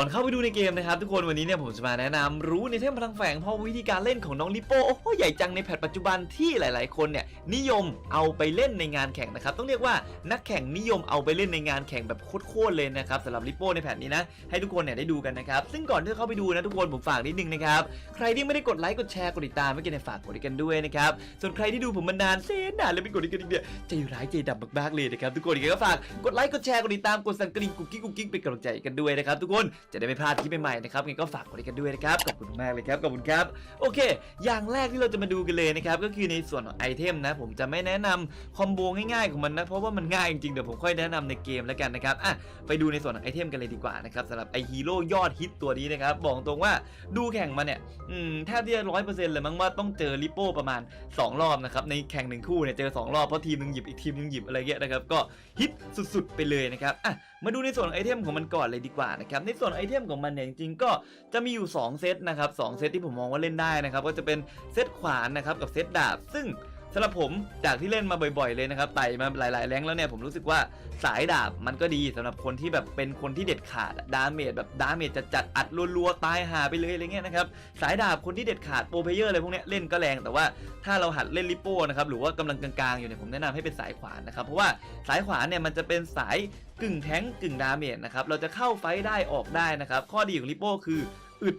ก่อนเข้าไปดูในเกมนะครับทุกคนวันนี้เนี่ยผมจะมาแนะนำรู้ในเทมพลังแฝงเพราะวิธีการเล่นของน้องลิโป้โอ้โหใหญ่จังในแพทปัจจุบันที่หลาย ๆ คนเนี่ยนิยมเอาไปเล่นในงานแข่งนะครับต้องเรียกว่านักแข่งนิยมเอาไปเล่นในงานแข่งแบบโคตรเลยนะครับสำหรับลิโป้ในแพทนี้นะให้ทุกคนเนี่ยได้ดูกันนะครับซึ่งก่อนที่จะเข้าไปดูนะทุกคนผมฝากนิดนึงนะครับใครที่ไม่ได้กดไลค์กดแชร์กดติดตามไม่กินในฝากกดกันด้วยนะครับส่วนใครที่ดูผมมานานเซนนานแล้วไม่กดกันอีกเนี่ยใจร้ายใจดำมากๆเลยนะครับทุกคนก็ฝากกดไลค์กดแชร์กดติดตามกดสั่นกระดิ่งกุ๊กกิ๊กกุ๊กกิ๊กเป็นกำลังใจกันด้วยนะครับทุกคนจะได้ไม่พลาดคลิปใหม่ๆนะครับงั้นก็ฝากกดไลค์กันด้วยนะครับขอบคุณมากเลยครับขอบคุณครับโอเค อย่างแรกที่เราจะมาดูกันเลยนะครับก็คือในส่วนของไอเทมนะ ผมจะไม่แนะนำคอมโบง่ายๆของมันนะเพราะว่ามันง่ายจริงๆเดี๋ยวผมค่อยแนะนำในเกมแล้วกันนะครับอะไปดูในส่วนของไอเทมกันเลยดีกว่านะครับสำหรับไอฮีโร่ยอดฮิตตัวนี้นะครับบอกตรงว่าดูแข่งมาเนี่ยอืมแทบที่จะร้อยเปอร์เซ็นต์เลยมั้งว่าต้องเจอลิโป้ประมาณ 2 รอบนะครับในแข่งหนึ่งคู่เนี่ยเจอ 2 รอบเพราะทีมนึงหยิบอีกทีมนึงหยิบอะไรเงี้ยนะครับก็ฮิตสุดๆไปเลยนะครับอะมาดูในส่วนของไอเทมของมันก่อนเลยดีกว่านะครับในส่วนไอเทมของมันเนี่ยจริงๆก็จะมีอยู่ 2 เซตนะครับสองเซตที่ผมมองว่าเล่นได้นะครับก็จะเป็นเซตขวานนะครับกับเซตดาบ ซึ่ง สำหรับผมจากที่เล่นมาบ่อยๆเลยนะครับไต่มาหลายๆแรงแล้วเนี่ยผมรู้สึกว่าสายดาบมันก็ดีสำหรับคนที่แบบเป็นคนที่เด็ดขาดดาเมจแบบดาเมจจะจัดอัดรัวๆตายหาไปเลยอะไรเงี้ยนะครับสายดาบคนที่เด็ดขาดโปรเพเยอร์อะไรพวกเนี้ยเล่นก็แรงแต่ว่าถ้าเราหัดเล่นลิปโป้นะครับหรือว่ากำลังกลางๆอยู่เนี่ยผมแนะนำให้เป็นสายขวานนะครับเพราะว่าสายขวานเนี่ยมันจะเป็นสายกึ่งแท้งกึ่งดาเมจนะครับเราจะเข้าไฟได้ออกได้นะครับข้อดีของลิปโป้คืออึด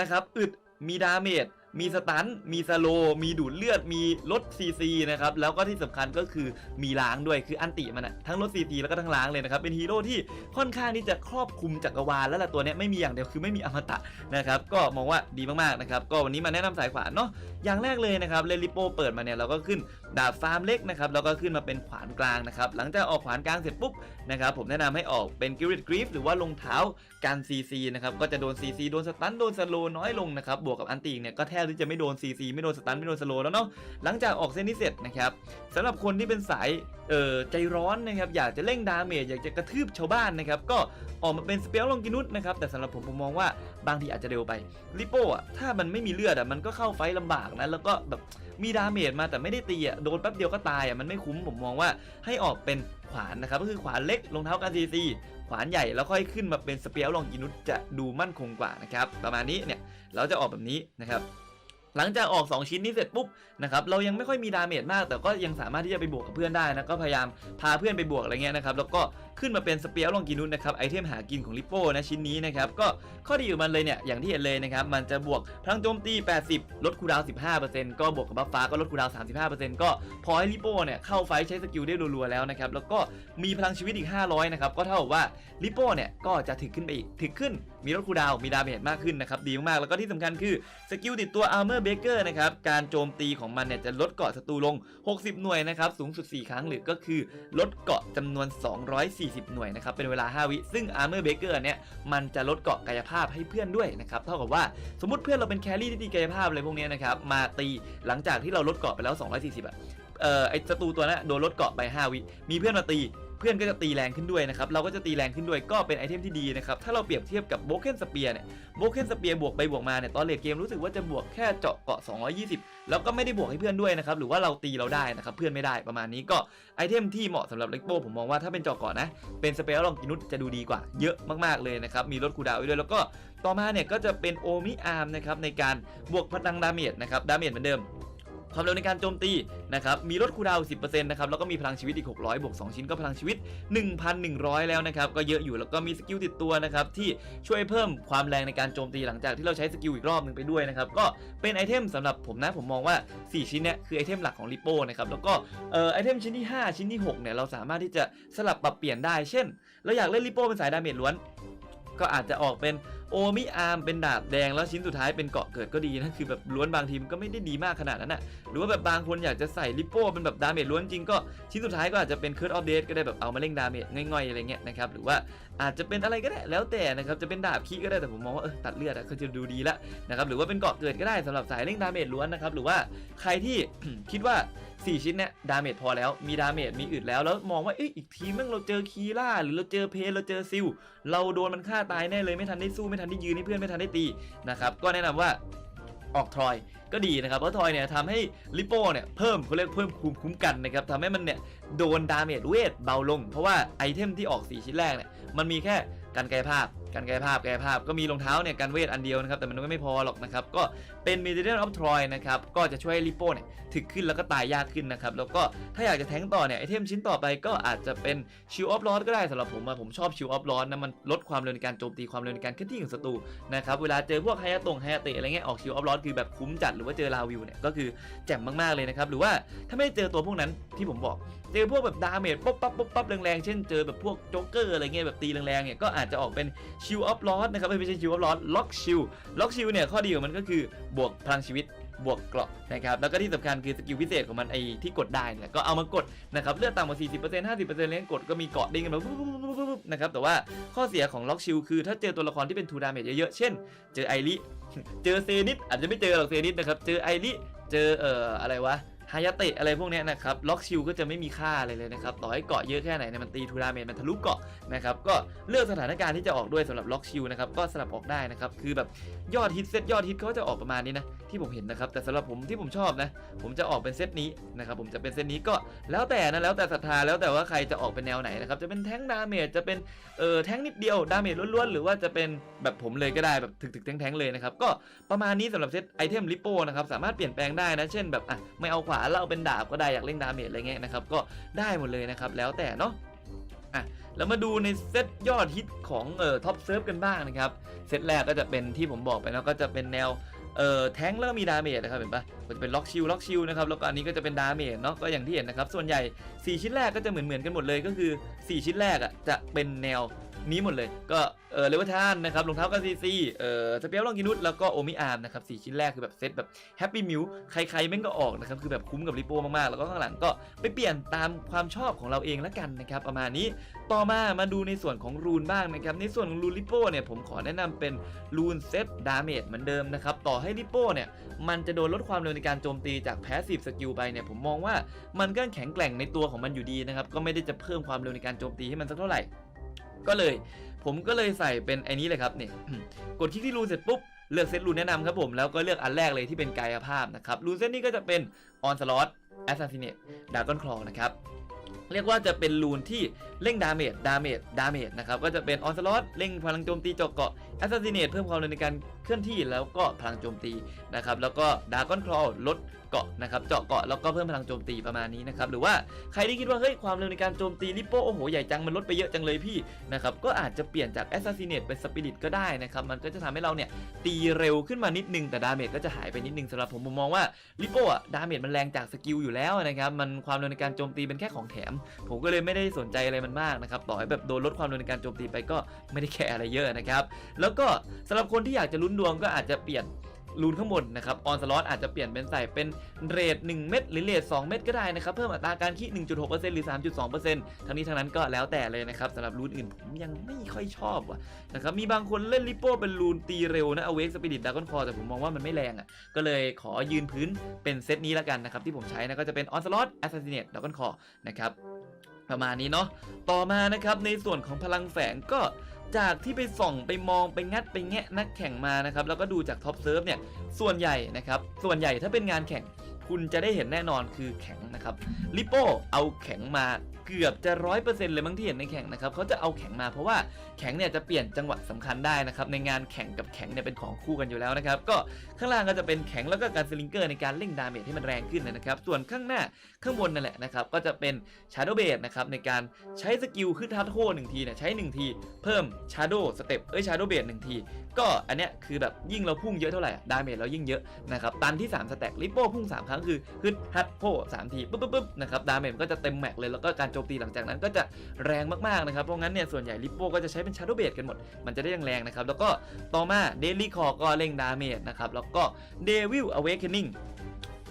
นะครับอึดมีดาเมจ มีสตันมีสโล มีดูดเลือด มีลดซีซีนะครับ แล้วก็ที่สำคัญก็คือมีล้างด้วยคืออันติมันอะทั้งลดซีซีแล้วก็ทั้งล้างเลยนะครับ เป็นฮีโร่ที่ค่อนข้างที่จะครอบคลุมจักรวาลแล้วล่ะตัวเนี้ยไม่มีอย่างเดียวคือไม่มีอมตะนะครับ ก็มองว่าดีมากๆนะครับ ก็วันนี้มาแนะนำสายขวานเนาะ อย่างแรกเลยนะครับ เลนลิโปเปิดมาเนี่ยเราก็ขึ้นดาบฟาร์มเล็กนะครับแล้วก็ขึ้นมาเป็นขวานกลางนะครับหลังจากออกขวานกลางเสร็จปุ๊บนะครับผมแนะนำให้ออกเป็นกิริตกรีฟหรือว่าลงเท้าการซีซีนะครับก็จะโดนซีซีโดนสตันโดนสโลน้อยลงนะครับบวกกับอันติเนี่ยก็แทบที่จะไม่โดนซีซีไม่โดนสตันไม่โดนสโลแล้วเนาะหลังจากออกเส้นนี้เสร็จนะครับสำหรับคนที่เป็นสาย เออใจร้อนนะครับอยากจะเร่งดาเมจอยากจะกระทืบชาวบ้านนะครับก็ออกมาเป็นสเปลลองกินุสนะครับแต่สำหรับผมผมมองว่าบางทีอาจจะเร็วไปลิโป้อะถ้ามันไม่มีเลือดอะมันก็เข้าไฟต์ลำบากนะแล้วก็แบบมีดาเมจมาแต่ไม่ได้ตีอะโดนแป๊บเดียวก็ตายอะมันไม่คุ้มผมมองว่าให้ออกเป็นขวานนะครับก็คือขวานเล็กรองเท้าการซีซีขวานใหญ่แล้วค่อยขึ้นมาเป็นสเปลลองกินุสจะดูมั่นคงกว่านะครับประมาณนี้เนี่ยเราจะออกแบบนี้นะครับ หลังจากออก 2 ชิ้นนี้เสร็จปุ๊บนะครับเรายังไม่ค่อยมีดาเมจมาก แต่ก็ยังสามารถที่จะไปบวกกับเพื่อนได้นะก็พยายามพาเพื่อนไปบวกอะไรเงี้ยนะครับแล้วก็ ขึ้นมาเป็นสเปียลลองกินุสนะครับไอเทมหากินของลิปโป้นะชิ้นนี้นะครับก็ข้อดีของมันเลยเนี่ยอย่างที่เห็นเลยนะครับมันจะบวกพลังโจมตี 80 ลดคูดาว 15%ก็บวกกับบัฟฟ้าก็ลดคูดาว 35%ก็พอให้ลิปโป้เนี่ยเข้าไฟใช้สกิลได้รัวๆแล้วนะครับแล้วก็มีพลังชีวิตอีก 500 นะครับก็เท่ากับว่าลิปโป้เนี่ยก็จะถึกขึ้นไปอีกถึกขึ้นมีลดคูดาวมีดาเมจมากขึ้นนะครับดีมากๆแล้วก็ที่สำคัญคือสกิลติดตัว Armor Breaker นะครับการโจมตีของมันเนี่ยจะลดเกาะศัตรูลง 60 หน่วยนะครับสูงสุด 4 ครั้งหรือก็คือลดเกาะจำนวน 240หน่วยนะครับ เป็นเวลา 5 วิ ซึ่ง Armor Breaker เนี่ย มันจะลดเกาะกายภาพให้เพื่อนด้วยนะครับ เท่ากับว่าสมมติเพื่อนเราเป็นแครี่ที่ตีกายภาพอะไรพวกนี้นะครับ มาตีหลังจากที่เราลดเกาะไปแล้ว 240อะเอ่อไอศัตรูตัวนั้นโดนลดเกาะไป 5 วิ มีเพื่อนมาตี เพื่อนก็จะตีแรงขึ้นด้วยนะครับเราก็จะตีแรงขึ้นด้วยก็เป็นไอเทมที่ดีนะครับถ้าเราเปรียบเทียบกับโบเกนสเปียเนี่ยโบเกนสเปียบวกไปบวกมาเนี่ยตอนเลทเกมรู้สึกว่าจะบวกแค่เจาะเกาะ 220 แล้วก็ไม่ได้บวกให้เพื่อนด้วยนะครับหรือว่าเราตีเราได้นะครับเพื่อนไม่ได้ประมาณนี้ก็ไอเทมที่เหมาะสำหรับเล็กโบผมมองว่าถ้าเป็นเจาะเกาะนะเป็นสเปียลองกินุสจะดูดีกว่า เยอะมากๆเลยนะครับมีลดคูดาวไว้ด้วยแล้วก็ต่อมาเนี่ยก็จะเป็นโอมิอาร์มนะครับในการบวกพลังดาเมจนะครับดาเมจเหมือนเดิม ความเร็วในการโจมตีนะครับมีลดคูดาว10%นะครับแล้วก็มีพลังชีวิตอีก 600บวก2ชิ้นก็พลังชีวิต 1,100 แล้วนะครับก็เยอะอยู่แล้วก็มีสกิลติดตัวนะครับที่ช่วยเพิ่มความแรงในการโจมตีหลังจากที่เราใช้สกิลอีกรอบหนึ่งไปด้วยนะครับก็เป็นไอเทมสำหรับผมนะผมมองว่า 4 ชิ้นเนี้ยคือไอเทมหลักของลิโป้นะครับแล้วก็เอ่อไอเทมชิ้นที่ 5 ชิ้นที่6เนี่ยเราสามารถที่จะสลับปรับเปลี่ยนได้ เช่น เราอยากเล่นลิโป้เป็นสายดาเมจล้วน ก็อาจจะออกเป็นโอมิอาร์มเป็นดาบแดง แล้วชิ้นสุดท้ายเป็นเกาะเกิดก็ดีนะ คือแบบล้วนบางทีมนก็ไม่ได้ดีมากขนาดนั้นนะหรือว่าแบบบางคนอยากจะใส่ลิปโป้เป็นแบบดาเมจล้วนจริงก็ชิ้นสุดท้ายก็อาจจะเป็นเคิร์ดออฟเดตก็ได้แบบเอามาเล่งดาเมจง่อยๆอะไรเงี้ยนะครับหรือว่าอาจจะเป็นอะไรก็ได้แล้วแต่นะครับจะเป็นดาบคีก็ได้แต่ผมมองว่าเออตัดเลือดอะก็จะดูดีละนะครับหรือว่าเป็นเกาะเกิดก็ได้สำหรับสายเล่งดาเมจล้วนนะครับหรือว่าใครที่คิดว่า 4 ชิ้นเนี่ยดาเมจพอแล้ว มีดาเมจมีอึดแล้ว แล้วมองว่าเอ้ยอีกทีมแม่งเราเจอคีล่าหรือเราเจอเพนเราเจอซิลเราโดนมันฆ่าตายแน่เลยไม่ทันได้สู้ไม่ทันได้ยืนให้เพื่อนไม่ทันได้ตีนะครับก็แนะนำว่าออกทรอยก็ดีนะครับเพราะทรอยเนี่ยทำให้ลิโป้เนี่ยเพิ่มเขาเรียกเพิ่มภูมิคุ้มกันนะครับทำให้มันเนี่ยโดนดาเมจเวทเบาลง เพราะว่าไอเทมที่ออก 4 ชิ้นแรกเนี่ยมันมีแค่การกายภาพ การกายภาพกายภาพก็มีรองเท้าเนี่ยการเวทอันเดียวนะครับ แต่มันก็ไม่พอหรอกนะครับ ก็เป็น Material of Troy นะครับ ก็จะช่วยให้ลิโป้เนี่ยถึกขึ้นแล้วก็ตายยากขึ้นนะครับ แล้วก็ถ้าอยากจะแทงต่อเนี่ยไอเทมชิ้นต่อไปก็อาจจะเป็น Shield of Loss ก็ได้สำหรับผมอะผมชอบ Shield of Loss นะมันลดความเร็วในการโจมตีความเร็วในการเคลื่อนที่ของศัตรูนะครับเวลาเจอพวกไฮยาตงไฮยาเตะอะไรเงี้ยออก Shield of Loss คือแบบคุ้มจัดหรือว่าเจอลาวิวเนี่ยก็คือแจ่มมากๆเลยนะครับหรือว่าถ้าไม่เจอตัวพวกนั้นที่ผมบอก เจอพวกแบบดาเมจป๊บปั๊บป๊บปั๊บแรงๆ เช่นเจอแบบพวกโจ๊กเกอร์อะไรเงี้ยแบบตีแรงๆเนี่ยก็อาจจะออกเป็นชิลออฟลอสนะครับไม่ใช่ชิลออฟลอสล็อกชิลล็อกชิลเนี่ยข้อดีของมันก็คือบวกพลังชีวิตบวกเกราะนะครับแล้วก็ที่สำคัญคือสกิลพิเศษของมันไอที่กดได้เนี่ยก็เอามากดนะครับเลือดต่ำกว่า 40% 50%เล่นกดก็มีเกาะดิ้งกันมาปุ๊บบปุ๊บปุ๊บนะครับแต่ว่าข้อเสียของล็อกชิลคือ ถ้าเจอตัวละครที่เป็นทูดาเมจเยอะๆเช่น เจอไอริเจอเซนิสอาจจะไม่เจอหรอกเซนิสนะครับเจอไอริเจอเอ่ออะไรวะ ฮายาเตะอะไรพวกนี้นะครับล็อกชิลก็จะไม่มีค่าอะไรเลยนะครับต่อให้เกาะเยอะแค่ไหนเนี่ยมันตีทูราเมนมันทะลุเกาะนะครับก็เลือกสถานการณ์ที่จะออกด้วยสำหรับล็อกชิลนะครับก็สลับออกได้นะครับคือแบบยอดฮิตเซตยอดฮิตเขาจะออกประมาณนี้นะที่ผมเห็นนะครับแต่สำหรับผมที่ผมชอบนะผมจะออกเป็นเซตนี้นะครับผมจะเป็นเซตนี้ก็แล้วแต่นะแล้วแต่ศรัทธาแล้วแต่ว่าใครจะออกเป็นแนวไหนนะครับจะเป็นแท้งดาเมจจะเป็นเออแท้งนิดเดียวดาเมจล้วนๆหรือว่าจะเป็นแบบผมเลยก็ได้แบบถึกๆแท้งๆเลยนะครับก็ประมาณนี้สำหรับเซตไอเทมลิโป้นะครับสามารถเปลี่ยนแปลงได้นะเช่นแบบอะไม่เอาขวานแล้วเอาเป็นดาบก็ได้อยากเล่นดาเมจอะไรเงี้ยนะครับก็ได้หมดเลยนะครับแล้วแต่เนาะอะแล้วมาดูในเซตยอดฮิตของเอ่อท็อปเซิร์ฟกันบ้างนะครับเซตแรกก็จะเป็นที่ผมบอกไปแล้วก็จะเป็นแนวเอ่อแทงแล้วก็มีดาเมจนะครับเห็นปะก็จะเป็นล็อกชิลล็อกชิลนะครับแล้วก็อันนี้ก็จะเป็นดาเมจเนาะก็อย่างที่เห็นนะครับส่วนใหญ่ 4 ชิ้นแรกก็จะเหมือนเหมือนกันหมดเลยก็คือ 4 ชิ้นแรกอะจะเป็นแนว นี้หมดเลย ก็เออเลเวอร์ทานนะครับรองเท้ากันซีซีเออสเปียลลองกินุสแล้วก็โอมิอาร์มนะครับสชิ้นแรกคือแบบเซตแบบแฮปปี้มิวใครๆแม่งก็ออกนะครับคือแบบคุ้มกับริโป้มากๆ แล้วก็ข้างหลังก็ไปเปลี่ยนตามความชอบของเราเองละกันนะครับประมาณนี้ต่อมามาดูในส่วนของรูนบ้างนะครับในส่วนของรูนลิโป้เนี่ยผมขอแนะนำเป็นรูนเซตดาเมจเหมือนเดิมนะครับต่อให้ลิโป้เนี่ยมันจะโดนลดความเร็วในการโจมตีจากแพสซีฟสกิลไปเนี่ยผมมองว่ามันก็แข็งแกร่งในตัวของมันอยู่ดีนะครับก็ไม่ได้จะเพิ่มความเร็วในการโจมตีให้มันสักเท่าไหร่ ก็เลย ผมก็เลยใส่เป็นไอ้นี้เลยครับเนี่ยกดคลิกที่รูเสร็จปุ๊บเลือกเซตรูแนะนำครับผมแล้วก็เลือกอันแรกเลยที่เป็นกายภาพนะครับรูเซตนี้ก็จะเป็นออนสล็อตแอสซัสซิเนตดากอนคลอนะครับเรียกว่าจะเป็นรูนที่เร่งดาเมจดาเมจดาเมจนะครับก็จะเป็นออนสล็อตเร่งพลังโจมตีเจาะเกาะ แอสซัสซิเนตเพิ่มความเร็วในการเคลื่อนที่แล้วก็พลังโจมตีนะครับแล้วก็ดากอนคลอลดเกาะนะครับเจาะเกาะแล้วก็เพิ่มพลังโจมตีประมาณนี้นะครับหรือว่าใครที่คิดว่าเฮ้ยความเร็วในการโจมตีลิปโป้โอ้โหใหญ่จังมันลดไปเยอะจังเลยพี่นะครับก็อาจจะเปลี่ยนจากแอสซัสซิเนตเป็นสปิริตก็ได้นะครับมันก็จะทำให้เราเนี่ยตีเร็วขึ้นมานิดนึงแต่ดาเมจก็จะหายไปนิดนึงสำหรับผมผมมองว่าลิปโป้อะดาเมจมันแรงจากสกิลอยู่แล้วนะครับมันความเร็วในการโจมตีเป็นแค่ของแถม ผมก็เลยไม่ได้สนใจอะไรมันมากนะครับต่อให้แบบโดนลดความเร็วในการโจมตีไปก็ไม่ได้แคร์อะไรเยอะนะครับแล้วแล้วก็สำหรับคนที่อยากจะลุ้นดวงก็อาจจะเปลี่ยนรูนข้างบนนะครับ ออนสล็อตอาจจะเปลี่ยนเป็นใส่เป็นเรท1เม็ดหรือเรท2เม็ดก็ได้นะครับ เพิ่มอัตราการคิด1.6%หรือ 3.2%ทั้งนี้ทั้งนั้นก็แล้วแต่เลยนะครับสำหรับรูนอื่นผมยังไม่ค่อยชอบว่ะนะครับ มีบางคนเล่นลิโป้เป็นรูนตีเร็วนะเอาเวกสปิริตดากอนคอแต่ผมมองว่ามันไม่แรงอะ ก็เลยขอยืนพื้นเป็นเซตนี้ละกันนะครับที่ผมใช้นะก็จะเป็น On Slot Assassinate Dragon Core นะครับประมาณนี้เนาะ ต่อมานะครับในส่วนของพลังแฝงก็ จากที่ไปส่องไปมองไปงัดไปแงะนักแข่งมานะครับแล้วก็ดูจากท็อปเซิร์ฟเนี่ยส่วนใหญ่นะครับส่วนใหญ่ถ้าเป็นงานแข่งคุณจะได้เห็นแน่นอนคือแข็งนะครับลิโป้เอาแข็งมา เกือบจะร้อยเปอร์เซ็นต์เลยมั้งที่เห็นในแข่งนะครับเขาจะเอาแข็งมาเพราะว่าแข็งเนี่ยจะเปลี่ยนจังหวะสำคัญได้นะครับในงานแข่งกับแข็งเนี่ยเป็นของคู่กันอยู่แล้วนะครับก็ข้างล่างก็จะเป็นแข็งแล้วก็การสลิงเกอร์ในการเร่งดาเมจให้มันแรงขึ้นนะครับส่วนข้างหน้าข้างบนนั่นแหละนะครับก็จะเป็น Shadow b a s e นะครับในการใช้สกิลขึ้นทัทโทหนึ่งทีเนี่ยใช้1ทีเพิ่ม Shadow สเต็ปเอ้ย Shadow b a s e หนึ่งทีก็อันเนี้ยคือแบบยิ่งเราพุ่งเยอะเท่าไหร่ดาเมจเรายิ่งเยอะนะครับตันที่ 3 สแต็กลิปโป้พุ่ง 3 ครั้งคือขึ้นฮัตโพสามทีปุ๊บปุ๊บปุ๊บนะครับดาเมจก็จะเต็มแม็กเลยแล้วก็การโจจมตีหลังจากนั้นก็จะแรงมากๆนะครับเพราะงั้นเนี่ยส่วนใหญ่ลิปโป้ก็จะใช้เป็นชาร์โดเบดกันหมด มันจะได้แรงๆนะครับแล้วก็ต่อมาเดลี่คอร์ก็เร่งดาเมจนะครับแล้วก็เดวิลอเวคเคนนิ่ง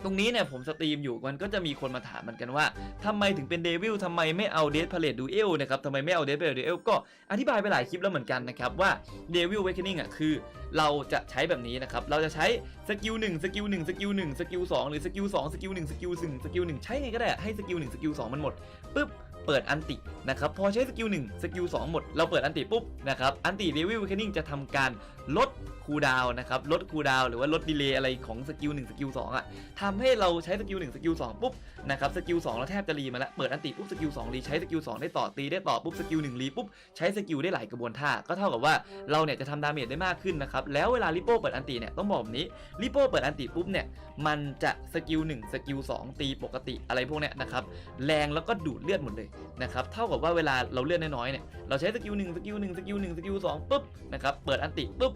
ตรงนี้เนี่ยผมสตรีมอยู่มันก็จะมีคนมาถามเหมือนกันว่าทำไมถึงเป็นเดวิลทำไมไม่เอาเด p พาเล e ดูเอลนะครับทำไมไม่เอาเด p พาเล e ดูเอลก็อธิบายไปหลายคลิปแล้วเหมือนกันนะครับว่าเดวิลเวก e นิ่งอะคือเราจะใช้แบบนี้นะครับ เราจะใช้สกิล1สกิล1สกิล1สกิล2หรือสกิล2สกิล1สกิล1สกิล1ใช้ไงก็ได้ให้สกิล1สกิล2มันหมดปุ๊บเปิดอันตินะครับพอใช้สกิล1สกิล2หมด เราเปิดอันติปุ๊บนะครับอันติเดวิลเวคนิ่งจะทำการ ลดคูลดาวนะครับลดคูลดาวหรือว่าลดดีเลย์อะไรของสกิล1สกิล2อะทำให้เราใช้สกิล1สกิล2ปุ๊บนะครับสกิล2เราแทบจะรีมาแล้วเปิดอันติปุ๊บสกิล2รีใช้สกิล2ได้ต่อตีได้ต่อปุ๊บสกิล1รีปุ๊บใช้สกิลได้หลายกระบวนท่าก็เท่ากับว่าเราเนี่ยจะทำดาเมจได้มากขึ้นนะครับแล้วเวลาลิโป้เปิดอันติเนี่ยต้องบอกแบบนี้ลิโป้เปิดอันติปุ๊บเนี่ยมันจะสกิล1สกิล2ตีปกติอะไรพวกเนี้ยนะครับแรงแล้วก็ดูดเลือดหมดเลยนะครับเท่ากับว่าเวลาเราเลือดน้อยๆเนี่ยเราใช้สกิล1สกิล1สกิล1สกิล2ปุ๊บนะครับเปิดอันติปุ๊บ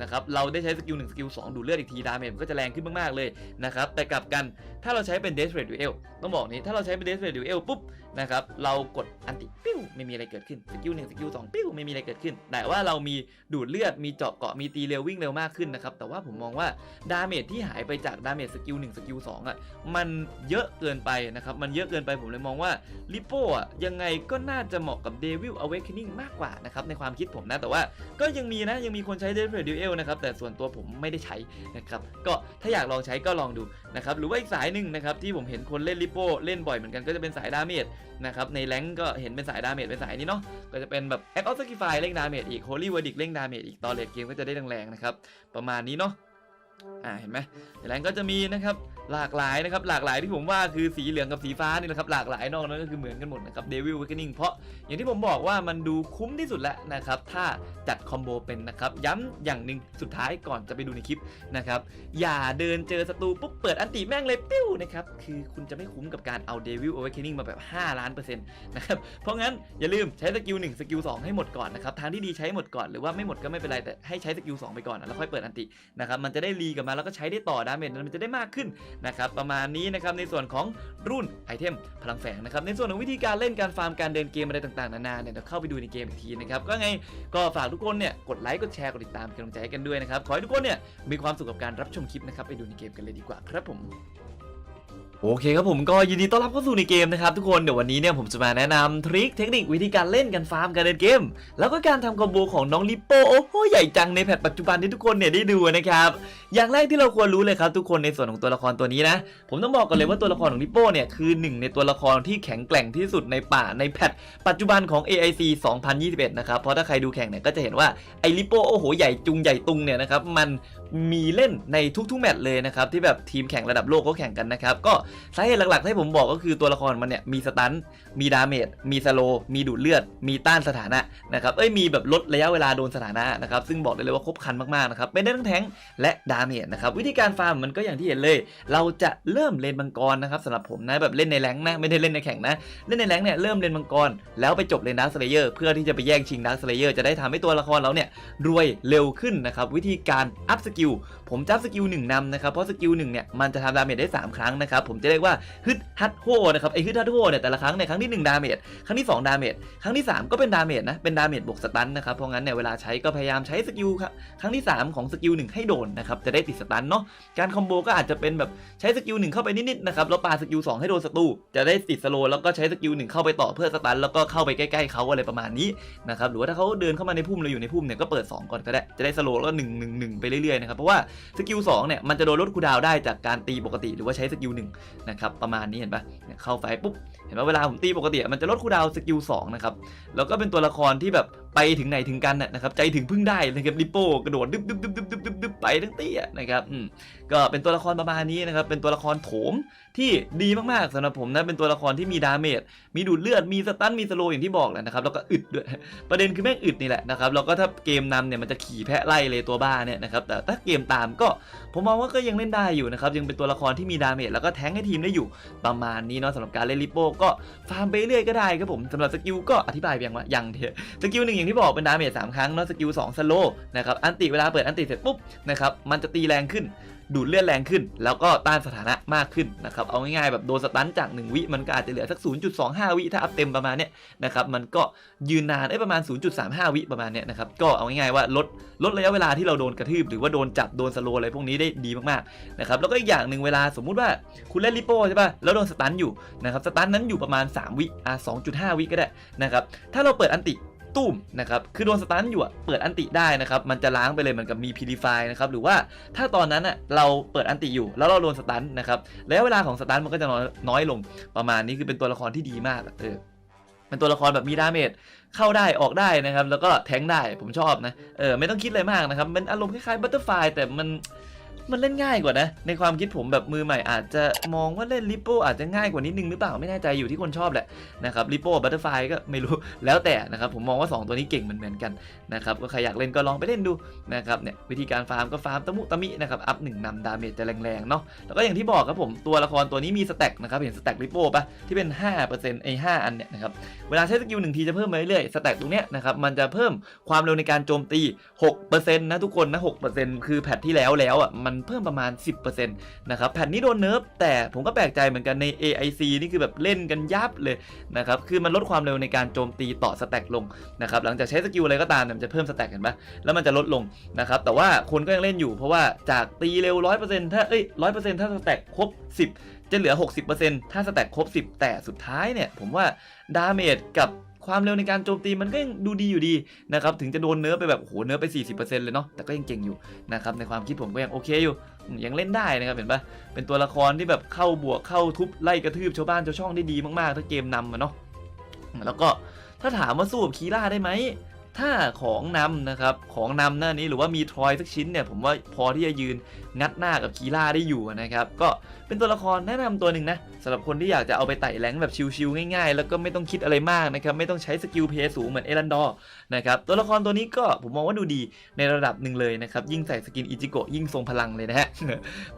นะครับเราได้ใช้สกิล1สกิล2ดูดเลือดอีกทีดาเมจมันก็จะแรงขึ้นมากๆเลยนะครับแต่กลับกันถ้าเราใช้เป็นเดสเรดดูเอลต้องบอกนี้ถ้าเราใช้เป็นเดสเรดดูเอลปุ๊บนะครับเรากดอันติปิ้วไม่มีอะไรเกิดขึ้นสกิล1สกิล2ปิ้วไม่มีอะไรเกิดขึ้น แต่ว่าเรามีดูดเลือดมีเจาะเกาะมีตีเร็ววิ่งเร็วมากขึ้นนะครับแต่ว่าผมมองว่าดาเมจที่หายไปจากดาเมจสกิล1สกิล2อะมันเยอะเกินไปนะครับมันเยอะเกินไปผมเลยมองว่าลิโป้อะยังไงก็น่าจะเหมาะกับ Devil Awakening มากกว่านะครับในความคิดผมนะแต่ว่าก็ยังมีนะยังมีคนใช้ Devil L นะครับแต่ส่วนตัวผมไม่ได้ใช้นะครับก็ถ้าอยากลองใช้ก็ลองดูนะครับหรือว่าอีกสายหนึ่งนะครับที่ผมเห็นคนเล่นลิโป้เล่นบ่อยเหมือนกันก็จะเป็นสายดาเมจนะครับในแรงก็เห็นเป็นสายดาเมจเป็นสายนี้เนาะก็จะเป็นแบบแอคออฟสกิฟายเล่งดาเมจอีกโฮลี่วอร์ดิกเล่งดาเมจอีกตอนเลดเกมก็จะได้แรงๆนะครับประมาณนี้เนาะ อ่าเห็นไหมในแรงก็จะมีนะครับหลากหลายนะครับหลากหลายที่ผมว่าคือสีเหลืองกับสีฟ้านี่แหละครับหลากหลายนอกนั้นก็คือเหมือนกันหมดนะครับ Devil Awakening เพราะอย่างที่ผมบอกว่ามันดูคุ้มที่สุดแล้วนะครับถ้าจัดคอมโบเป็นนะครับย้ำอย่างหนึ่งสุดท้ายก่อนจะไปดูในคลิปนะครับอย่าเดินเจอศัตรูปุ๊บเปิดอันติแม่งเลยปิ้วนะครับคือคุณจะไม่คุ้มกับการเอา Devil Awakening มาแบบ 5 ล้านเปอร์เซ็นต์นะครับเพราะงั้นอย่าลืมใช้สกิล1สกิล2ให้หมดก่อนนะครับทางที่ดีใช้หมดก่อนหรือว่าไม่หมดก็ไม่เป็นไรแต่ให้ใช้สกิล2ไปก่อนนะแล้วค่อยเปิดอันตินะครับมันจะได้รีกลับมาแล้วก็ใช้ได้ต่อดาเมจมันจะได้มากขึ้นนะครับประมาณนี้นะครับในส่วนของรุ่นไอเทมพลังแฝงนะครับในส่วนของวิธีการเล่นการฟาร์มการเดินเกมอะไรต่างๆนานาเนี่ยเราเข้าไปดูในเกมอีกทีนะครับก็ไงก็ฝากทุกคนเนี่ยกดไลค์กดแชร์กดติดตามเกำลังใจกันด้วยนะครับขอให้ทุกคนเนี่ยมีความสุขกับการรับชมคลิปนะครับไปดูในเกมกันเลยดีกว่าครับผม โอเคครับผมก็ยินดีต้อนรับเข้าสู่ในเกมนะครับทุกคนเดี๋ยววันนี้เนี่ยผมจะมาแนะนำทริคเทคนิควิธีการเล่นการฟาร์มการเดินเกม แล้วก็การทำคอมโบของน้องลิปโป้โอ้โหใหญ่จังในแพทปัจจุบันที่ทุกคนเนี่ยได้ดูนะครับอย่างแรกที่เราควรรู้เลยครับทุกคนในส่วนของตัวละครตัวนี้นะผมต้องบอกกันเลยว่าตัวละครของลิปโป้เนี่ยคือหนึ่งในตัวละครที่แข็งแกร่งที่สุดในป่าในแพทปัจจุบันของ AIC 2021 นะครับเพราะถ้าใครดูแข่งเนี่ยก็จะเห็นว่าไอลิปโป้โอ้โหใหญ่จุงใหญ่ตุงเนี่ยนะครับมัน มีเล่นในทุกๆแมตช์เลยนะครับที่แบบทีมแข่งระดับโลกเขาแข่งกันนะครับก็สาเหตุหลักๆที่ผมบอกก็คือตัวละครมันเนี่ยมีสตัน มีดาเมจมีสโลมีดูดเลือด มีต้านสถานะนะครับเอ้ยมีแบบลดระยะเวลาโดนสถานะนะครับซึ่งบอกได้เลยว่าครบคันมากๆนะครับเป็นได้ทั้งแทงและดาเมจนะครับวิธีการฟาร์มมันก็อย่างที่เห็นเลย เราจะเริ่มเลนมังกรนะครับสำหรับผมนะแบบเล่นในแรงนะไม่ได้เล่นในแข่งนะ เล่นในแรงเนี่ยเริ่มเลนมังกร แล้วไปจบเลนดาร์สเลเยอร์เพื่อที่จะไปแย่งชิงดาร์สเลเยอร์จะได้ทำให้ตัวละครเราเนี่ยรวยเร็วขึ้นนะครับวิธีการอัพสกิลผมจะอัพสกิลหนึ่งนำนะครับเพราะสกิลหนึ่งเนี่ยมันจะทำดาเมจได้ 3 ครั้งนะครับผมจะเรียกว่าฮึดฮัดโฮนะครับไอฮึดฮัดโฮเนี่ยแต่ละครั้งในยครั้งที่ 1 ดาเมจ ครั้งที่ 2 ดาเมจ ครั้งที่ 3 ก็เป็นดาเมจนะ เป็นดาเมจบวกสตันนะครับ เพราะงั้นเนี่ยเวลาใช้ก็พยายามใช้สกิลครับ ครั้งที่ 3 ของสกิลหนึ่งให้โดนนะครับ จะได้ติดสตันเนาะ การคอมโบก็อาจจะเป็นแบบใช้สกิลหนึ่งเข้าไปนิดๆนะครับ แล้วปาสกิลสองให้โดนศัตรู จะได้ติดสโลแล้วก็ใช้สกิลหนึ่งเข้าไปต่อเพื่อสตันแล้วก็เข้าไปใกล้ๆเขาอะไรประมาณนี้นะครับ หรือว่าถ้าเขาเดินเข้ามาในพุ่มเราอยู่ในพุ่มเนี่ยก็เปิด 2 ก่อนก็ได้ จะได้สโลแล้วก็หนึ่งหนึ่งหนึ่งไปเรื่อยๆนะครับ เพราะว่าสกิลสองเนี่ยมันจะโดนลดคูดาวได้จากการตีปกติหรือว่าใช้สกิลหนึ่งนะครับประมาณนี้เห็นปะเข้าไฟปุ๊บเห็นไหมเวลาผมตีปกติมันจะลดคูดาวสกิลสองนะครับแล้วก็เป็นตัวละครที่แบบ ไปถึงไหนถึงกันน่ะนะครับใจถึงพึ่งได้นะครับลิโป้กระโดดดึ๊บดึ๊บดึ๊บดึ๊บดึ๊บดึ๊บไปทั้งตี้นะครับก็เป็นตัวละครประมาณนี้นะครับเป็นตัวละครโถมที่ดีมากๆสำหรับผมนะเป็นตัวละครที่มีดาเมจมีดูดเลือดมีสตันมีสโลอย่างที่บอกแหละนะครับแล้วก็อึดด้วยประเด็นคือแม่งอึดนี่แหละนะครับแล้วก็ถ้าเกมนำเนี่ยมันจะขี่แพะไล่เลยตัวบ้าเนี่ยนะครับแต่ถ้าเกมตามก็ผมมองว่าก็ยังเล่นได้อยู่นะครับยังเป็นตัวละครที่มีดาเมจแล้วก็แทงให้ทีมได้อยู่ประมาณนี้เนาะสำหรับการเล่นลิโป้ก็ฟาร์มไปเรื่อยก็ได้ครับผมสำหรับสกิลก็อธิบายเพียงว่ายังเถอะสกิลหนึ่งอย่างที่บอกเป็นดาเมจสามครั้งเนาะสกิลสองสโลนะครับอันติเวลาเปิดอันติเสร็จปุ๊บนะครับมันจะตีแรงขึ้นดูดเลือดแรงขึ้น แล้วก็ต้านสถานะมากขึ้นนะครับเอาง่ายๆแบบโดนสตันจาก 1 วิมันก็อาจจะเหลือสัก 0.25 วิถ้าอัพเต็มประมาณเนี้ยนะครับมันก็ยืนนานได้ประมาณ 0.35 วิประมาณเนี้ยนะครับก็เอาง่ายๆว่าลดลดระยะเวลาที่เราโดนกระทืบ หรือว่าโดนจับโดนสโลอะไรพวกนี้ได้ดีมากๆนะครับแล้วก็อีกอย่างหนึ่งเวลาสมมุติว่าคุณเล่นลิโป้ใช่ป่ะแล้วโดนสตันอยู่นะครับสตันนั้นอยู่ประมาณ 3 วิอะ2.5 วิก็ได้นะครับถ้าเราเปิดอันติ ตุ้มนะครับคือโดนสตันอยู่อะเปิดอันติได้นะครับมันจะล้างไปเลยเหมือนกับมีพิลิฟายนะครับหรือว่าถ้าตอนนั้นอะเราเปิดอันติอยู่ แล้วเราโดนสตันนะครับแล้วเวลาของสตันมันก็จะน้อยน้อยลงประมาณนี้คือเป็นตัวละครที่ดีมากเออเป็นตัวละครแบบมีดาเมจเข้าได้ออกได้นะครับ แล้วก็แทงได้ผมชอบนะเออไม่ต้องคิดอะไรมากนะครับมันอารมณ์คล้ายๆบัตเตอร์ไฟแต่มัน มันเล่นง่ายกว่านะ ในความคิดผมแบบมือใหม่อาจจะมองว่าเล่นลิปโปอาจจะง่ายกว่านิดนึงหรือเปล่าไม่แน่ใจอยู่ที่คนชอบแหละนะครับลิปโปบัตเตอร์ไฟก็ไม่รู้แล้วแต่นะครับผมมองว่า 2 ตัวนี้เก่งเหมือนกันนะครับก็ใครอยากเล่นก็ลองไปเล่นดูนะครับเนี่ยวิธีการฟาร์มก็ฟาร์มตะมุตะมินะครับอัพหนึ่งนำดาเมจจะแรงๆเนาะแล้วก็อย่างที่บอกครับผมตัวละครตัวนี้มีสแต็กนะครับเห็นสแต็กลิปโปปะที่เป็น5%ไอ้5อันเนี่ยนะครับเวลาใช้สกิลหนึ่งทีจะเพิ่มมาเรื่อยๆสแต็กตรงเนี้ยนะครับมันจะเพิ่มความเร็วในการโจมตี 6%นะทุกคนนะ6%คือแพทที่แล้วแล้วอะมันเพิ่มประมาณ 10%นะครับแพทนี้โดนเนิร์ฟแต่ผมก็แปลกใจเหมือนกันใน AIC นี่คือแบบเล่นกันยับเลยนะครับคือมันลดความเร็วในการโจมตีต่อสแต็กลงนะครับหลังจากใช้สกิลอะไรก็ตามมันจะเพิ่มสแต็กเห็นปะแล้วมันจะลดลงนะครับแต่ว่าคนก็ยังเล่นอยู่เพราะว่าจากตีเร็ว 100%ถ้าเอ้ย100%ถ้าสแต็กครบ 10 จะเหลือ 60%ถ้าสแต็กครบ 10 แต่สุดท้ายเนี่ยผมว่าดาเมจกับ ความเร็วในการโจมตีมันก็ยังดูดีอยู่ดีนะครับถึงจะโดนเนื้อไปแบบโอ้โหเนื้อไป 40%เลยเนาะแต่ก็ยังเก่งอยู่นะครับในความคิดผมก็ยังโอเคอยู่ยังเล่นได้นะครับเห็นปะเป็นตัวละครที่แบบเข้าบวกเข้าทุบไล่กระทืบชาวบ้านชาวช่องได้ดีมากๆ ถ้าเกมนำมาเนาะแล้วก็ถ้าถามว่าสู้กับคีร่าได้ไหม ถ้าของนำนะครับของนำหน้านี้หรือว่ามีทรอยสักชิ้นเนี่ยผมว่าพอที่จะยืนงัดหน้ากับคีร่าได้อยู่นะครับก็เป็นตัวละครแนะนำตัวหนึ่งนะสำหรับคนที่อยากจะเอาไปไต่แรงแบบชิวๆง่ายๆ แล้วก็ไม่ต้องคิดอะไรมากนะครับไม่ต้องใช้สกิลเพย์สูงเหมือนเอรันดอร์นะครับตัวละครตัวนี้ก็ผมมองว่าดูดีในระดับหนึ่งเลยนะครับยิ่งใส่สกินอิจิโกะยิ่งทรงพลังเลยนะฮะ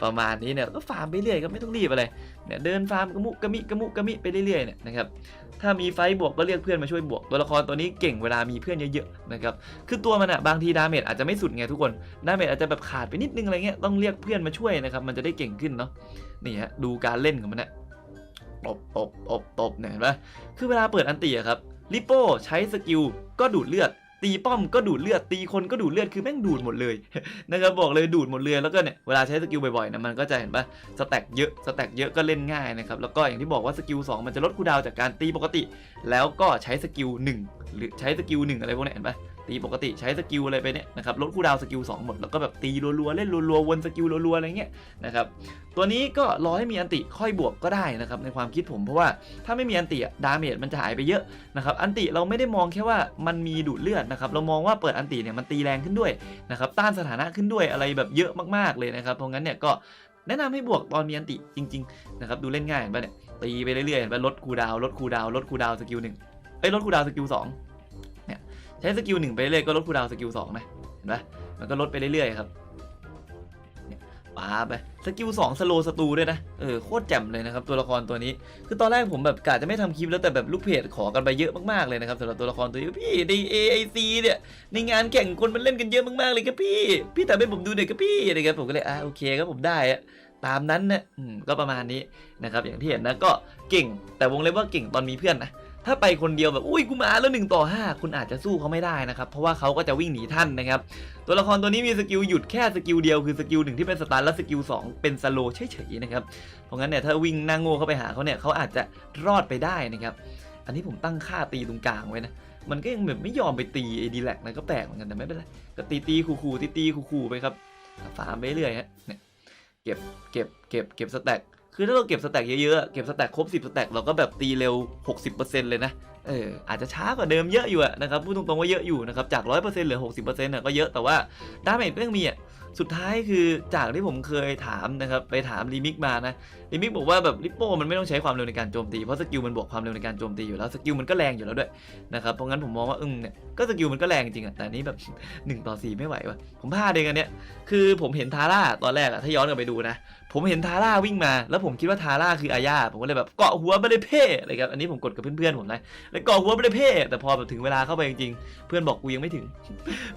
ประมาณนี้เนี่ยก็ฟาร์มไปเรื่อยก็ไม่ต้องรีบอะไรเนี่ยเดินฟาร์มกระมุกระมิกระมุกระมิไปเรื่อยๆเนี่ยนะครับถ้ามีไฟบวกก็เรียกเพื่อนมาช่วยบวกตัวละครตัวนี้เก่งเวลามีเพื่อนเยอะนะครับ คือตัวมันอะบางทีดาเมจอาจจะไม่สุดไงทุกคน ดาเมจอาจจะแบบขาดไปนิดนึงอะไรเงี้ย ต้องเรียกเพื่อนมาช่วยนะครับ มันจะได้เก่งขึ้นเนาะ นี่ฮะ ดูการเล่นของมันนะตบตบตบตบเนี่ยเห็นปะคือเวลาเปิดอันตีอะครับ ลิโป้ใช้สกิลก็ดูดเลือด ตีป้อมก็ดูดเลือดตีคนก็ดูดเลือดคือแม่งดูดหมดเลยนะครับบอกเลยดูดหมดเลยแล้วก็เนี่ยเวลาใช้สกิลบ่อยๆนะมันก็จะเห็นปะสแต็กเยอะสแต็กเยอะก็เล่นง่ายนะครับแล้วก็อย่างที่บอกว่าสกิล2มันจะลดคูดาวจากการตีปกติ แล้วก็ใช้สกิล1หรือใช้สกิล1อะไรพวกนี้เห็นปะ ตีปกติใช้สกิลอะไรไปเนี่ยนะครับลดคูลดาวสกิล2หมดแล้วก็แบบตีรัวๆเล่นรัวๆวนสกิลรัวๆอะไรเงี้ยนะครับตัวนี้ก็รอให้มีอันติค่อยบวกก็ได้นะครับในความคิดผมเพราะว่าถ้าไม่มีอันติดาเมจมันจะหายไปเยอะนะครับอันติเราไม่ได้มองแค่ว่ามันมีดูดเลือดนะครับเรามองว่าเปิดอันติเนี่ยมันตีแรงขึ้นด้วยนะครับต้านสถานะขึ้นด้วยอะไรแบบเยอะมากๆเลยนะครับเพราะงั้นเนี่ยก็แนะนำให้บวกตอนมีอันติจริงๆนะครับดูเล่นง่ายเห็นปะเนี่ยตีไปเรื่อยๆเห็นปะลดคูดาวลดคูดาวลดคูดาวสกิลหนึ่งเอ้ยลดคูดาวสกิลสอง ใช้สกิลหนึ่งไปเรื่อยก็ลดคูดาวสกิลสองนะเห็นปะมันก็ลดไปเรื่อยๆครับเนี่ยปาไปสกิลสองสโลสตูด้วยนะเออโคตรแจ่มเลยนะครับตัวละครตัวนี้ คือตอนแรกผมแบบกะจะไม่ทำคลิปแล้วแต่แบบลูกเพจขอกันไปเยอะมากๆเลยนะครับสำหรับตัวละครตัวนี้พี่ใน AIC เนี่ยในงานแข่งคนมันเล่นกันเยอะมากๆเลยครับพี่ พี่แต่ให้ผมดูหน่อยครับพี่นะครับผมก็เลยอะโอเคครับผมได้อะตามนั้นนะก็ประมาณนี้นะครับอย่างที่เห็นนะก็เก่งแต่วงเล็บว่าเก่งตอนมีเพื่อนนะ ถ้าไปคนเดียวแบบอุ้ยกูมาแล้ว1ต่อ5 คุณอาจจะสู้เขาไม่ได้นะครับเพราะว่าเขาก็จะวิ่งหนีท่านนะครับตัวละครตัวนี้มีสกิลหยุดแค่สกิลเดียวคือสกิลหนึ่งที่เป็นสตาร์และสกิลสองเป็นสโลเฉยๆนะครับเพราะงั้นเนี่ยถ้าวิ่งนั่งโง่เข้าไปหาเขาเนี่ยเขาอาจจะรอดไปได้นะครับอันนี้ผมตั้งค่าตีตรงกลางไว้นะมันก็ยังแบบไม่ยอมไปตีไอ้ดีแลกนะก็แปลกเหมือนกันแต่ไม่เป็นไรก็ตีตีๆขู่ๆตีตีๆขู่ๆไปครับฟาร์มไปเรื่อยฮะเนี่ยเก็บเก็บเก็บเก็บสแต็ก คือถ้าเราเก็บสแต็กเยอะๆ เก็บสแต็กครบ 10 สแต็กเราก็แบบตีเร็ว 60%เลยนะ เอออาจจะช้ากว่าเดิมเยอะอยู่ะนะครับ พูดตรงๆว่าเยอะอยู่นะครับ จาก 100%เหลือ 60%น่ะก็เยอะ แต่ว่าดาเมจก็ยังมีอะ สุดท้ายคือจากที่ผมเคยถามนะครับไปถามรีมิกมานะรีมิกบอกว่าแบบลิปโป้มันไม่ต้องใช้ความเร็วในการโจมตีเพราะสกิลมันบวกความเร็วในการโจมตีอยู่แล้วสกิลมันก็แรงอยู่แล้วด้วยนะครับเพราะงั้นผมมองว่าอืมเนี่ยก็สกิลมันก็แรงจริงอะแต่นี้แบบ 1 ต่อ 4 ไม่ไหวว่ะผมพลาดเองอันเนี้ยคือผมเห็นทาร่าตอนแรกอะถ้าย้อนกลับไปดูนะผมเห็นทาร่าวิ่งมา แล้วผมคิดว่าทาร่าคืออาญาผมก็เลยแบบเกาะหัวไม่ได้เพ่อะไรครับอันนี้ผมกดกับเพื่อนๆผมนะแล้วเกาะหัวไม่ได้เพ่แต่พอแบบถึงเวลาเข้าไปจริงๆเพื่อนบอกกูยังไม่ถึง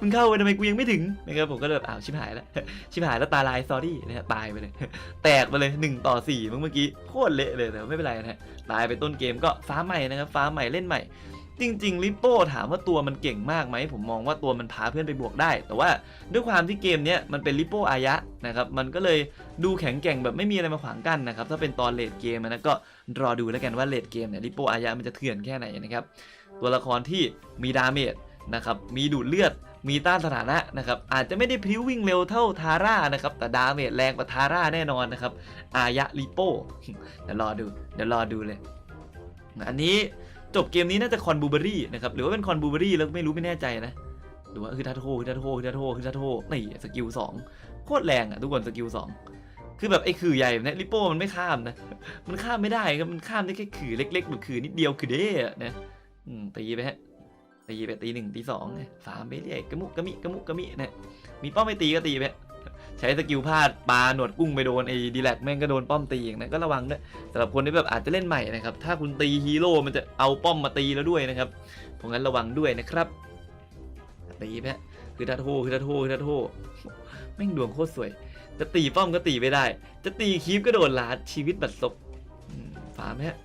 มึงเข้าไปทำไมกูยังไม่ถึงนะครับผมก็เลยแบบอ้าวชิบหายแล้วชิบหายแล้วตาลายซอรี่นะฮะตายไปเลย แตกไปเลย1ต่อ4เมื่อกี้โคตรเละเลยแต่ไม่เป็นไรนะฮะตายไปต้นเกมก็ฟ้าใหม่นะครับฟ้าใหม่เล่นใหม่ จริงๆลิปโป้ถามว่าตัวมันเก่งมากไหมผมมองว่าตัวมันพาเพื่อนไปบวกได้ แต่ว่าด้วยความที่เกมเนี้ยมันเป็นลิปโป้อายะนะครับมันก็เลยดูแข็งแกร่งแบบไม่มีอะไรมาขวางกั้นนะครับถ้าเป็นตอนเลดเกมนะก็รอดูแล้วกันว่าเลดเกมเนี่ยลิปโป้อายะมันจะเถื่อนแค่ไหนนะครับตัวละครที่มีดาเมจนะครับมีดูดเลือด มีต้านสถานะนะครับอาจจะไม่ได้พิ้ววิ่งเร็วเท่าทาร่านะครับแต่ดาเมจแรงกว่าทาร่าแน่นอนนะครับอายะลิโป้เดี๋ยวรอดูเดี๋ยวรอดูเลย อันนี้จบเกมนี้น่าจะคอนบูเบอรี่นะครับหรือว่าเป็นคอนบูเบอรี่แล้วไม่รู้ไม่แน่ใจนะดูว่าคือทัตโทคือทัตโทคือทัตโทคือทัตโทนี่สกิลสองโคตรแรงอะทุกคนสกิลสองคือแบบไอ้ขื่อใหญ่แบบเนี้ลิโป้มันไม่ข้ามนะมันข้ามไม่ได้ครับมันข้ามได้แค่ขื่อเล็กๆหรือขื่อนิดเดียวคือเด้อะนะตีไปฮะ ตีไปตีหนึ่งตีสองนะฟาร์มไปเรื่อยกระมุกกระมิกระมุกกระมินะมีป้อมไม่ตีก็ตีไปใช้สกิลพลาดปลาหนวดกุ้งไปโดนไอ้ดีแลกแม่งก็โดนป้อมตีอย่างนั้นก็ระวังด้วยสำหรับคนที่แบบอาจจะเล่นใหม่นะครับถ้าคุณตีฮีโร่มันจะเอาป้อมมาตีแล้วด้วยนะครับเพราะงั้นระวังด้วยนะครับตีไปฮะคือทัดโทคือทัดโทคือทัดโทแม่งดวงโคตรสวย จะตีป้อมก็ตีไม่ได้ จะตีคีปก็โดนลาดชีวิตบัดซบอืมฟาร์มฮะ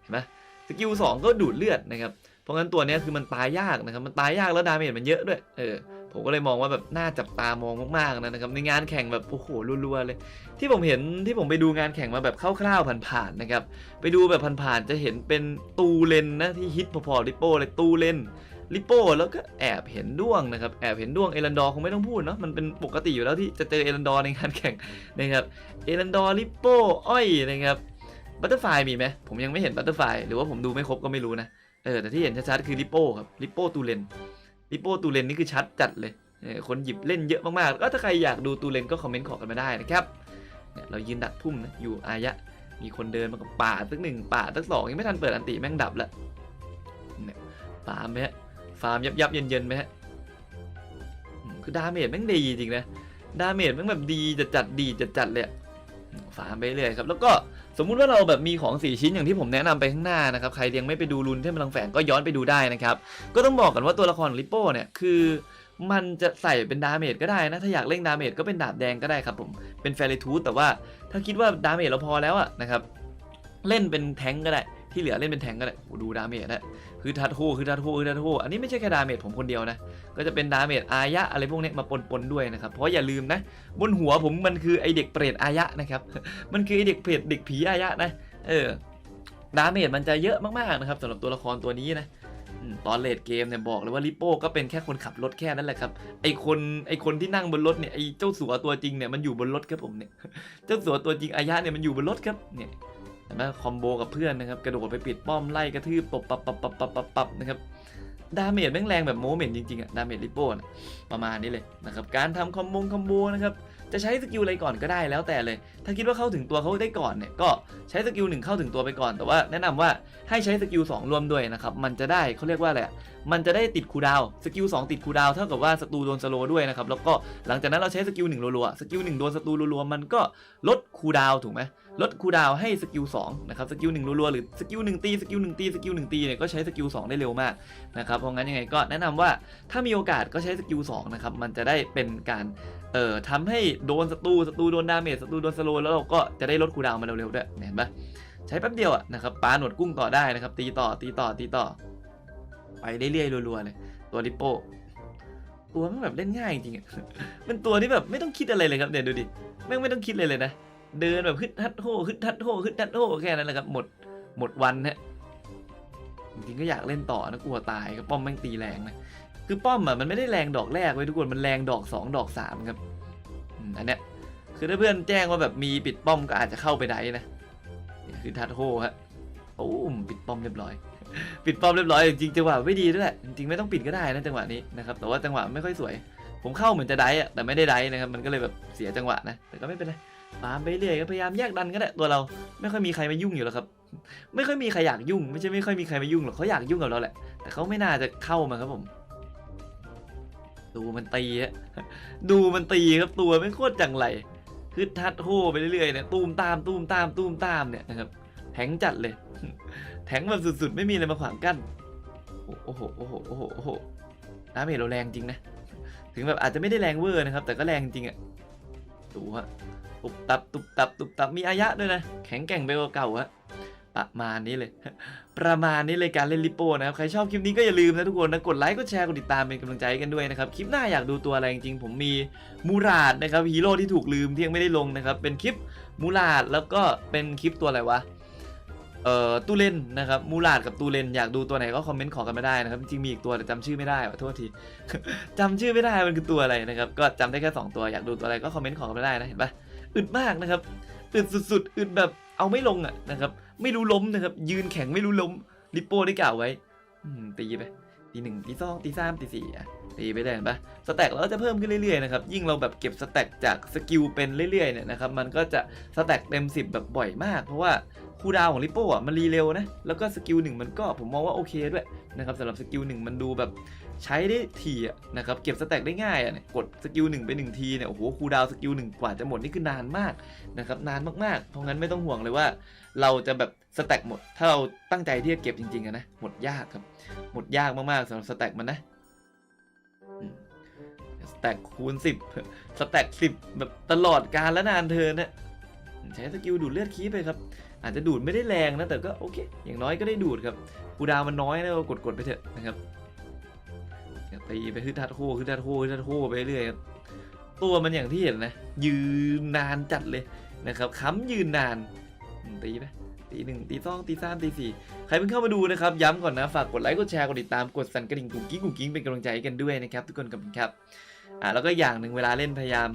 เห็นไหมสกิลสองก็ดูดเลือดนะครับเพ ราะงั้นตัวนี้คือมันตายยากนะครับ มันตายยากแล้วดาเมจมันเยอะด้วย เออ ผมก็เลยมองว่าแบบน่าจับตามองมากๆนะครับ ในงานแข่งแบบโอ้โหรัวๆเลย ที่ผมเห็นที่ผมไปดูงานแข่งมาแบบคร่าวๆผ่านๆนะครับ ไปดูแบบผ่านๆจะเห็นเป็นตูเลนนะที่ฮิตพอๆลิโป้เลยตูเลนลิโป้แล้วก็แอบเห็นด้วงนะครับแอบเห็นด้วงเอรันดอร์คงไม่ต้องพูดเนาะมันเป็นปกติอยู่แล้วที่จะเจอเอรันดอร์ในงานแข่งนะครับเอรันดอร์ลิโป้อ้อยนะครับบัตเตอร์ไฟมีไหมผมยังไม่เห็นบัตเตอร์ไฟหรือว่าผมดูไม่ครบก็ไม่รู้นะ เออแต่ที่เห็นชัดๆคือลิโป้ครับลิโป้ตูเลนลิโป้ตูเลนนี่คือชัดจัดเลยเออคนหยิบเล่นเยอะมากๆก็ถ้าใครอยากดูตูเลนก็คอมเมนต์ขอกันมาได้นะครับเนี่ยเรายืนดักพุ่มนะอยู่อายะ มีคนเดินมากับป่าตึกหนึ่งป่าตึกสองยังไม่ทันเปิดอันติแม่งดับล้วเนี่ยฟาร์มไหมฮะฟาร์มยับยับเย็นเย็นไหมฮะคือดาเมจแม่งดีจริงนะดาเมจแม่งแบบดีจัดจัดดีจัดจัดเลยอะฟาร์มไปเรื่อยครับ แล้วก็ สมมุติว่าเราแบบมีของสี่ชิ้นอย่างที่ผมแนะนำไปข้างหน้านะครับใครยังไม่ไปดูรุนเทพพลังแฝงก็ย้อนไปดูได้นะครับก็ต้องบอกกันว่าตัวละครลิปโป้เนี่ยคือมันจะใส่เป็นดาเมจก็ได้นะ ถ้าอยากเล่นดาเมจก็เป็นดาบแดงก็ได้ครับผมเป็นแฟรทูธแต่ว่าถ้าคิดว่าดาเมจเราพอแล้วอะนะครับเล่นเป็นแทงก็ได้ที่เหลือเล่นเป็นแทงก็ได้ดูดาเมจนะ คือทัดโฮคือทัดโฮคือทัดโฮอันนี้ไม่ใช่แค่ดาเมจผมคนเดียวนะ ก็จะเป็นดาเมจอายะอะไรพวกนี้มาปนๆด้วยนะครับ เพราะอย่าลืมนะ บนหัวผมมันคือไอเด็กเปรตอายะนะครับ มันคือไอเด็กเปรตเด็กผีอายะนะ เออ ดาเมจมันจะเยอะมากๆนะครับสำหรับตัวละครตัวนี้นะตอนเลดเกมเนี่ยบอกเลยว่าลิโป้ก็เป็นแค่คนขับรถแค่นั้นแหละครับไอคนไอคนที่นั่งบนรถเนี่ยไอเจ้าสัวตัวจริงเนี่ยมันอยู่บนรถครับผมเนี่ยเจ้าสัวตัวจริงอายะเนี่ยมันอยู่บนรถครับเนี่ย นไหมคอมโบกับเพื่อนนะครับ กระโดดไปปิดป้อมไล่กระทืบปบปับปับปับปับปับปับนะครับดาเมจแม่งแรงแบบโมเมนต์จริงๆอะดาเมจลิโป้นประมาณนี้เลยนะครับการทำคอมโบคอมโบนะครับจะใช้สกิลอะไรก่อนก็ได้แล้วแต่เลย ถ้าคิดว่าเข้าถึงตัวเขาได้ก่อนเนี่ยก็ใช้สกิลหนึ่งเข้าถึงตัวไปก่อน แต่ว่าแนะนำว่าให้ใช้สกิลสองรวมด้วยนะครับมันจะได้เขาเรียกว่าอะไรอะมันจะได้ติดคูดาวสกิลสองติดคูดาวเท่ากับว่าศัตรูโดนสโลด้วยนะครับแล้วก็หลังจากนั้นเราใช้สกิลหนึ่งรัวๆสกิลหนึ่งโดนศัตรูรัวๆมันก็ลดคูดาวถูกไหม ลดคูดาวให้สกิล2นะครับสกิล1รัวๆหรือสกิล1ตีสกิล1ตีสกิล1ตีเนี่ยก็ใช้สกิล2ได้เร็วมากนะครับเพราะงั้นยังไงก็แนะนำว่าถ้ามีโอกาสก็ใช้สกิล2นะครับมันจะได้เป็นการเอ่อทำให้โดนศัตรูศัตรูโดนดาเมจศัตรูโดนสโลแล้วเราก็จะได้ลดคูดาวมาเร็วๆด้วยเห็นปะใช้แป๊บเดียวอะนะครับปาหนวดกุ้งต่อได้นะครับ ตีต่อตีต่อตีต่อ ไปเรื่อยๆรัวๆเลยตัวลิปโป้ตัวมันแบบเล่นง่ายจริงๆอะเป็นตัวที่แบบไม่ต้องคิดอะไรเลยครับเนี่ยดูดิแม่งไม่ต้องคิดเลยเลยนะ เดินแบบฮึดฮัดโฮฮึดฮัดโฮฮึดฮัดโฮแค่นั้นแหละครับหมดหมดวันฮะจริงก็อยากเล่นต่อนะกลัวตายก็ป้อมแม่งตีแรงนะคือป้อมอะมันไม่ได้แรงดอกแรกไว้ยทุกคนมันแรงดอกสองดอกสามครับอันเนี้ยคือถ้าเพื่อนแจ้งว่าแบบมีปิดป้อมก็อาจจะเข้าไปได้นะนี่คือทัดโฮฮะโอ้มปิดป้อมเรียบร้อย ปิดป้อมเรียบร้อยจริงจังหวะไม่ดีด้วยแหละจริงไม่ต้องปิดก็ได้นะจังหวะนี้นะครับแต่ว่าจังหวะไม่ค่อยสวย ผมเข้าเหมือนจะได้อะแต่ไม่ได้ได้นะครับมันก็เลยแบบเสียจังหวะนะแต่ก็ไม่เป็นไร ตามไปเรื่อยก็พยายามแยกดันก็ได้ตัวเราไม่ค่อยมีใครมายุ่งอยู่แล้วครับ ไม่ค่อยมีใครอยากยุ่ง ไม่ใช่ไม่ค่อยมีใครมายุ่งหรอกเขาอยากยุ่งกับเราแหละ แต่เขาไม่น่าจะเข้ามาครับผม ดูมันตีฮะดูมันตีครับตัวไม่โคตรจังไรคือทัดโฮไปเรื่อยๆเนี่ยตูมตามตูมตามตูมตามเนี่ยนะครับแทงจัดเลย แทงแบบสุดๆ ไม่มีอะไรมาขวางกั้นโอ้โหโอ้โหโอ้โหโอ้โหดาเมจเราแรงจริงนะ ถึงแบบอาจจะไม่ได้แรงเวอร์นะครับ แต่ก็แรงจริงอะดูฮะ ตุบตับตุบตับตุบตับมีอายะด้วยนะ แข็งแกร่งไปกว่าเก่าฮะประมาณนี้เลย ประมาณนี้เลยการเล่นลิโป้นะครับ ใครชอบคลิปนี้ก็อย่าลืมนะทุกคนนะกดไลค์กดแชร์กดติดตามเป็นกำลังใจกันด้วยนะครับ คลิปหน้าอยากดูตัวอะไรจริงๆผมมีมูราดนะครับฮีโร่ที่ถูกลืมที่ยังไม่ได้ลงนะครับ เป็นคลิปมูราดแล้วก็เป็นคลิปตัวอะไรวะเอ่อตูเลนนะครับมูราดกับตูเลนอยากดูตัวไหนก็คอมเมนต์ขอกันมาได้นะครับจริงมีอีกตัวแต่จำชื่อไม่ได้ขอโทษทีจำชื่อไม่ได้มันคือตัวอะไรนะครับก็จำได้แค่สองตัวอยากดูตัวอะไรก็คอมเมนต์ขอกันมาได้นะเห็นปะ อึดมากนะครับอึดสุดๆอึดแบบเอาไม่ลงอะนะครับไม่รู้ล้มนะครับยืนแข็งไม่รู้ล้มลิปโป้ได้กล่าวไว้ตีไปตีหนึ่งตีสองตีสามตีสี่อะตีไปเลยเห็นปะสแต็กเราจะเพิ่มขึ้นเรื่อยๆนะครับยิ่งเราแบบเก็บสแต็กจากสกิลเป็นเรื่อยๆเนี่ยนะครับมันก็จะสแต็กเต็ม 10 แบบบ่อยมาก เพราะว่าคูดาวของลิปโป้อะมันรีเร็วนะแล้วก็สกิลหนึ่งมันก็ผมมองว่าโอเคด้วยนะครับสำหรับสกิลหนึ่งมันดูแบบ ใช้ได้ทีนะครับเก็บสแต็กได้ง่ายอะเนี่ยกดสกิลหนึ่งไปหนึ่งทีเนี่ยโอ้โหคูดาวสกิลหนึ่งกว่าจะหมดนี่คือนานมากนะครับนานมากๆ เพราะงั้นไม่ต้องห่วงเลยว่า เราจะแบบสแต็กหมด ถ้าเราตั้งใจที่จะเก็บจริงๆนะหมดยากครับ หมดยากมากๆสำหรับสแต็กมันนะสแต็กคูณสิบสแต็กสิบแบบตลอดการและนานเธอนะใช้สกิลดูดเลือดคีไปครับ อาจจะดูดไม่ได้แรงนะ แต่ก็โอเค อย่างน้อยก็ได้ดูดครับคูดาวมันน้อยนะเรากดๆไปเถอะนะครับ ตีไปฮึดทัดโคฮึดทัดโคฮึดทัดโคไปเรื่อยตัวมันอย่างที่เห็นนะ ยืนนานจัดเลยนะครับค้ำยืนนานตีไปตีหนึ่งตีสองตีสามตีสี่ใครเพิ่งเข้ามาดูนะครับ ย้ำก่อนนะ ฝากกดไลค์กดแชร์กดติดตามกดสั่นกระดิ่งกุ๊กกิ๊งกุ๊กกิ๊งเป็นกำลังใจกันด้วยนะครับ ทุกคนกับครับอ่าแล้วก็อย่างหนึ่งเวลาเล่นพยายาม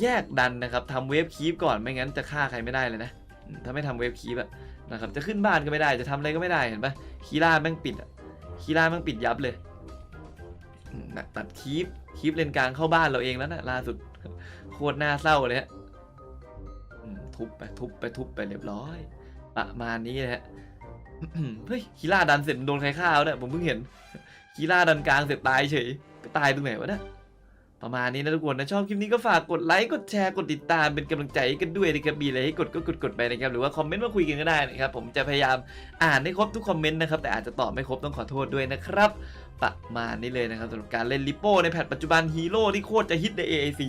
แยกดันนะครับทำเวฟคีปก่อนไม่งั้นจะฆ่าใครไม่ได้เลยนะ ถ้าไม่ทำเวฟคีปอะนะครับจะขึ้นบ้านก็ไม่ได้จะทำอะไรก็ไม่ได้เห็นปะคีร่าแม่งปิดอะคีร่าแม่งปิดยับเลย ตัดคีปคีปเลนกลางเข้าบ้านเราเองแล้วนะล่าสุดโคตรน่าเศร้าเลยฮะทุบไปทุบไปทุบไปเรียบร้อยประมาณนี้นะฮะเฮ้ยคีล่าดันเสร็จโดนใครฆ่าเนี่ยผมเพิ่งเห็นคีล่าดันกลางเสร็จตายเฉยไปตายตรงไหนวะเนี่ยประมาณนี้นะทุกคนนะชอบคลิปนี้ก็ฝากกดไลค์กดแชร์กดติดตามเป็นกำลังใจกันด้วยนะครับมีอะไรให้กดก็กดกดไปนะครับหรือว่าคอมเมนต์มาคุยกันก็ได้นะครับผมจะพยายามอ่านให้ครบทุกคอมเมนต์นะครับแต่อาจจะตอบไม่ครบต้องขอโทษด้วยนะครับ ประมาณนี้เลยนะครับสำหรับการเล่นลิโป้ในแพทปัจจุบันฮีโร่ที่โคตรจะฮิตใน AAC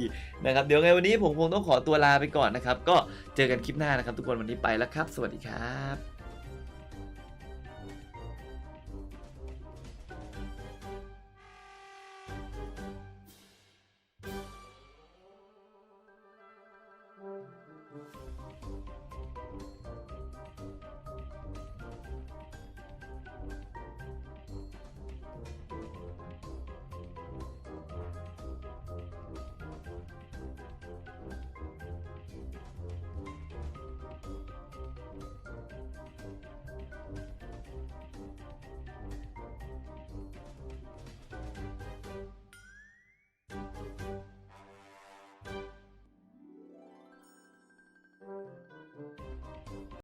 นะครับเดี๋ยวไงวันนี้ผมคงต้องขอตัวลาไปก่อนนะครับ ก็เจอกันคลิปหน้านะครับ ทุกคนวันนี้ไปแล้วครับ สวัสดีครับ